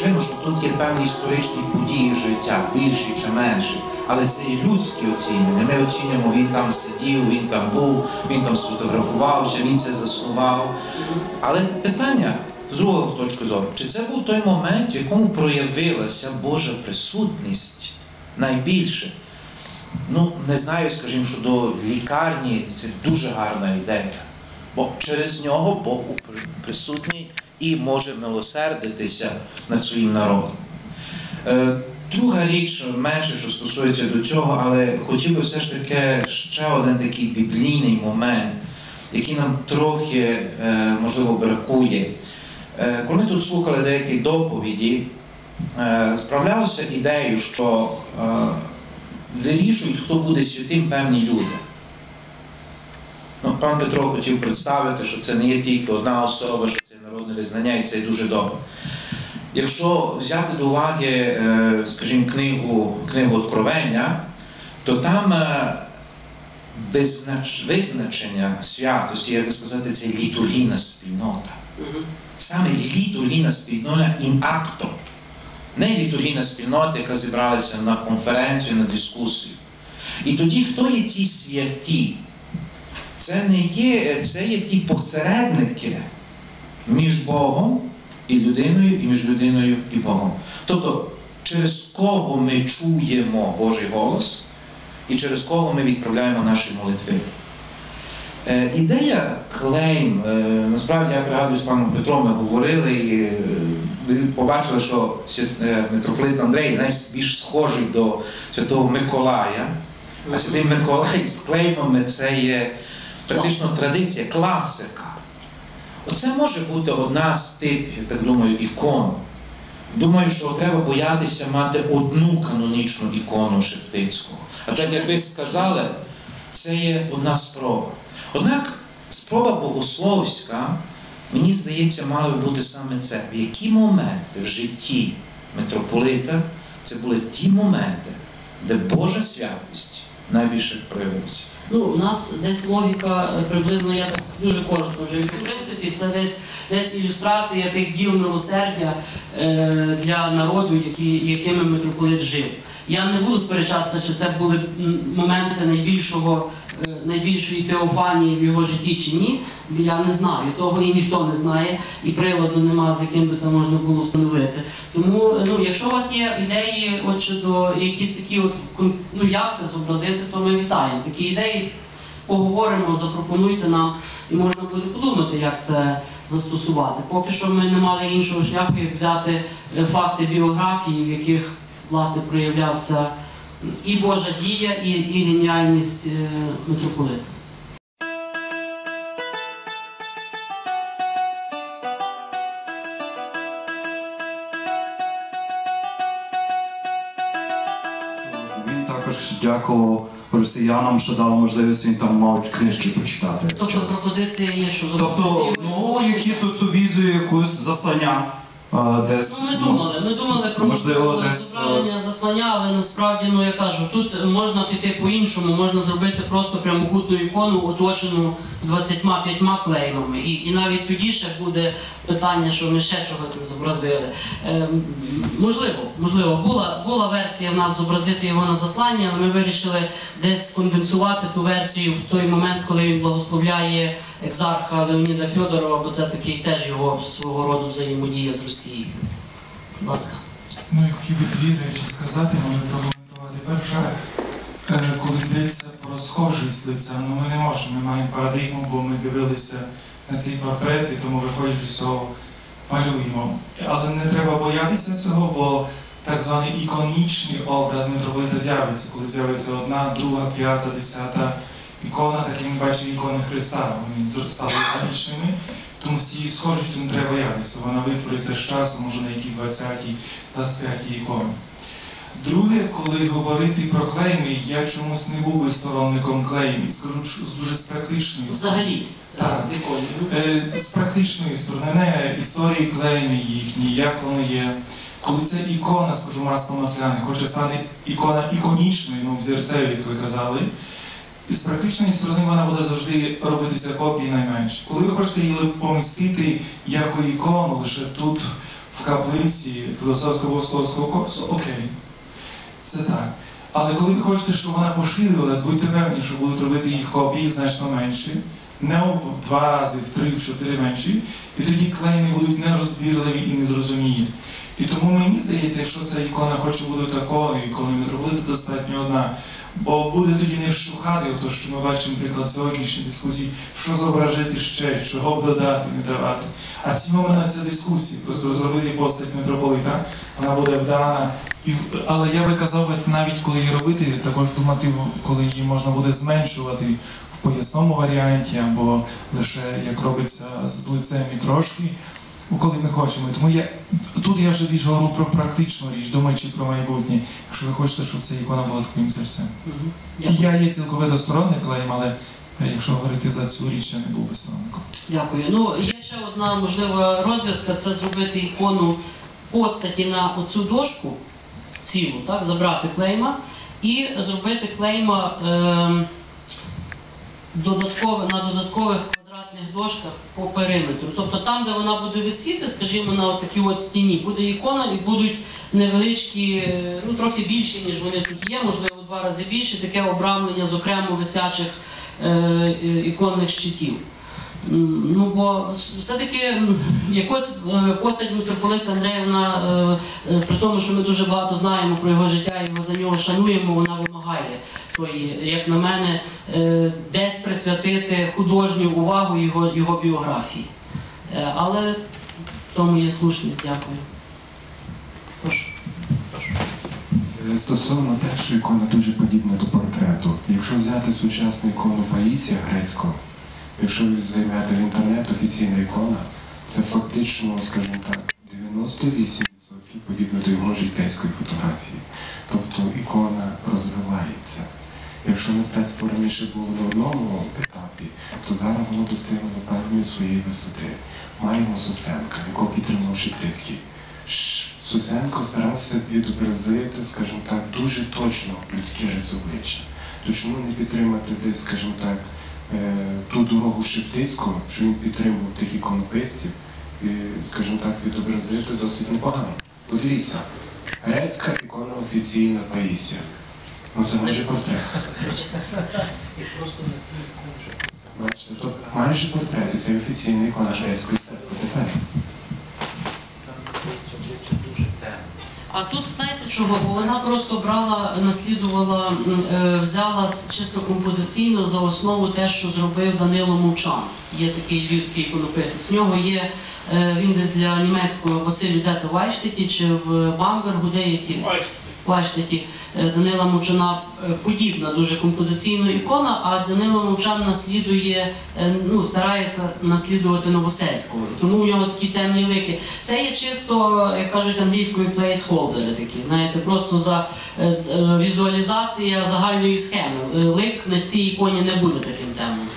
Звичайно, що тут є певні історичні події життя, більші чи менші, але це і людські оцінювання. Ми оцінюємо, він там сидів, він там був, він там сфотографувався, він це заснував. Але питання з другого точки зору, чи це був той момент, в якому проявилася Божа присутність найбільше? Ну, не знаю, скажімо, що до лікарні це дуже гарна ідея. Бо через нього Бог присутній і може милосердитися над своїм народом. Е, друга річ, менше, що стосується до цього, але хотів би все ж таки ще один такий біблійний момент, який нам трохи, е, можливо, бракує. Е, коли ми тут слухали деякі доповіді, справлялося ідеєю, що вирішують, хто буде святим певні люди. Ну, Пан Петро хотів представити, що це не є тільки одна особа, що народне визнання, і це дуже добре. Якщо взяти до уваги, е, скажімо, книгу книгу Откровення, то там е, визнач, визначення святості, як би сказати, це літургійна спільнота. Саме літургійна спільнота ін акто. Не літургійна спільнота, яка зібралася на конференцію, на дискусію. І тоді, хто є ці святі? Це не є, це є ті посередники між Богом і людиною, і між людиною і Богом. Тобто, через кого ми чуємо Божий голос, і через кого ми відправляємо наші молитви. Е, ідея клейм, е, насправді я пригадую з паном Петром, ми говорили, і е, ви побачили, що е, митрополит Андрей найбільш схожий до Святого Миколая, а Святий Миколай з клеймами це є практично традиція, класика. Оце може бути одна з типів, я так думаю, ікон. Думаю, що треба боятися мати одну канонічну ікону Шептицького. А так, як ви сказали, це є одна спроба. Однак спроба богословська, мені здається, мала бути саме це. В які моменти в житті митрополита це були ті моменти, де Божа святість найбільше проявилася. Ну, у нас десь логіка е, приблизно, я так дуже коротко вже. В принципі, це десь десь ілюстрація тих діл милосердя е, для народу, які, якими митрополит жив. Я не буду сперечатися, чи це були моменти найбільшого найбільшої теофанії в його житті чи ні, я не знаю. Того і ніхто не знає, і приладу нема, з яким би це можна було встановити. Тому, е, ну, якщо у вас є ідеї, от щодо якісь такі, от ну як це зобразити, то ми вітаємо. Такі ідеї поговоримо, запропонуйте нам, і можна буде подумати, як це застосувати. Поки що ми не мали іншого шляху, як взяти е, факти біографії, в яких власне проявлявся і Божа дія, і, і геніальність е, митрополита. Він також дякував росіянам, що дало можливість він там мав книжки почитати. Тобто пропозиція є, що Тобто, ну якісь оцю візію, якусь заслання десь. Ну, ми думали, ми думали про можливо, десь зображення заслання, але насправді, ну я кажу, тут можна піти по-іншому, можна зробити просто прямокутну ікону, оточену 25 клеймами. І і навіть тоді ще буде питання, що ми ще чогось не зобразили. Е, можливо, можливо, була була версія в нас зобразити його на засланні, але ми вирішили десь конденсувати ту версію в той момент, коли він благословляє екзарха Леоніда Федорова, бо це такий теж його свого роду взаємодія з Росією. Будь ласка. Ну, я хотів би дві речі сказати, може прокоментувати. Перше, е, коли йдеться про схожість лиця, ну ми не можемо, ми маємо парадигму, бо ми дивилися на цей портрет, і тому виходячи з цього малюємо. Але не треба боятися цього, бо так званий іконічний образ митрополита з'явиться, коли з'явиться одна, друга, п'ята, десята ікона, так як ми бачимо ікони Христа, вони стали іконічними. Тому з цією схожістю не треба боятися. Вона витвориться з часом, може на якій 20-й, 25-й іконі. Друге, коли говорити про клейми, я чомусь не був би сторонником клеймів, скажу дуже з практичної сторони. Взагалі, так, е, з практичної сторони, не історії клеймів їхні, як вони є. Коли це ікона, скажу масло масляне, хоче стане ікона іконічною, ну, взірцею, як ви казали. І з практичної сторони вона буде завжди робитися копії найменше. Коли ви хочете її помістити як ікону, лише тут в каплиці філософського богословського корпусу, окей. Це так. Але коли ви хочете, щоб вона поширювалась, будьте певні, що будуть робити їх копії значно менші, не в два рази, в три, в чотири менші, і тоді клейми будуть нерозбірливі і незрозумілі. І тому мені здається, якщо ця ікона хоче бути такою, іконою митрополита, достатньо одна. Бо буде тоді не вщухати, то що ми бачимо приклад сьогоднішньої дискусії, що зображити ще, чого б додати, не давати. А ці моменти це дискусії, просто зробити постать митрополита, вона буде вдана. І, але я би казав, навіть коли її робити, також думати, коли її можна буде зменшувати в поясному варіанті, або лише як робиться з лицем і трошки, коли ми хочемо. Тому я тут я вже більш говорю про практичну річ, думаючи про майбутнє, якщо ви хочете, щоб ця ікона була таким серцем. Мгм. І я є цілковито сторонник клейм, але е, якщо говорити за цю річ, я не був би сторонником. Дякую. Ну, є ще одна можлива розв'язка це зробити ікону постаті на оцю дошку цілу, так, забрати клейма і зробити клейма ем, додатково, на додаткових квадратних дошках по периметру. Тобто там, де вона буде висіти, скажімо, на такій от стіні, буде ікона і будуть невеличкі, е, ну трохи більші, ніж вони тут є, можливо, два рази більше, таке обрамлення з окремо висячих е, е, іконних щитів. Ну, бо все-таки якось е, постать митрополита Андреївна, е, е, при тому, що ми дуже багато знаємо про його життя, його за нього шануємо, вона вимагає тої, як на мене, десь присвятити художню увагу його, його біографії. Але тому є слушність, дякую. Прошу. Стосовно першої ікони дуже подібна до портрету. Якщо взяти сучасну ікону Паїсія грецького, якщо ви займете в інтернет офіційна ікона, це фактично, скажімо так, 98% подібно до його житейської фотографії. Тобто ікона розвивається. Якщо мистецтво раніше було на одному етапі, то зараз воно достигло певної своєї висоти. Маємо Сосенка, якого підтримав Шептицький. Сусенко старався відобразити, скажімо так, дуже точно людське риси обличчя. То чому не підтримати десь, скажімо так, ту дорогу Шептицького, що він підтримував тих іконописців, і, скажімо так, відобразити досить непогано. Подивіться, грецька ікона офіційна Паїсія. Ну це майже портрет. Бачите, то майже портрет, і це офіційна ікона Шведської церкви. А тут знаєте чого? Бо вона просто брала, наслідувала, е, взяла чисто композиційно за основу те, що зробив Данило Мовчан. Є такий львівський іконописець. В нього є е, він десь для німецького Василю Дето Вайштеті чи в Бамбергу, де є ті Вайштеті е, Данила Мовчана е, подібна дуже композиційна ікона, а Данило Мовчан наслідує, е, ну старається наслідувати Новосельського. Тому в нього такі темні лики. Це є чисто, як кажуть англійською, плейсхолдери такі, знаєте, просто за візуалізація загальної схеми. Лик на цій іконі не буде таким темним.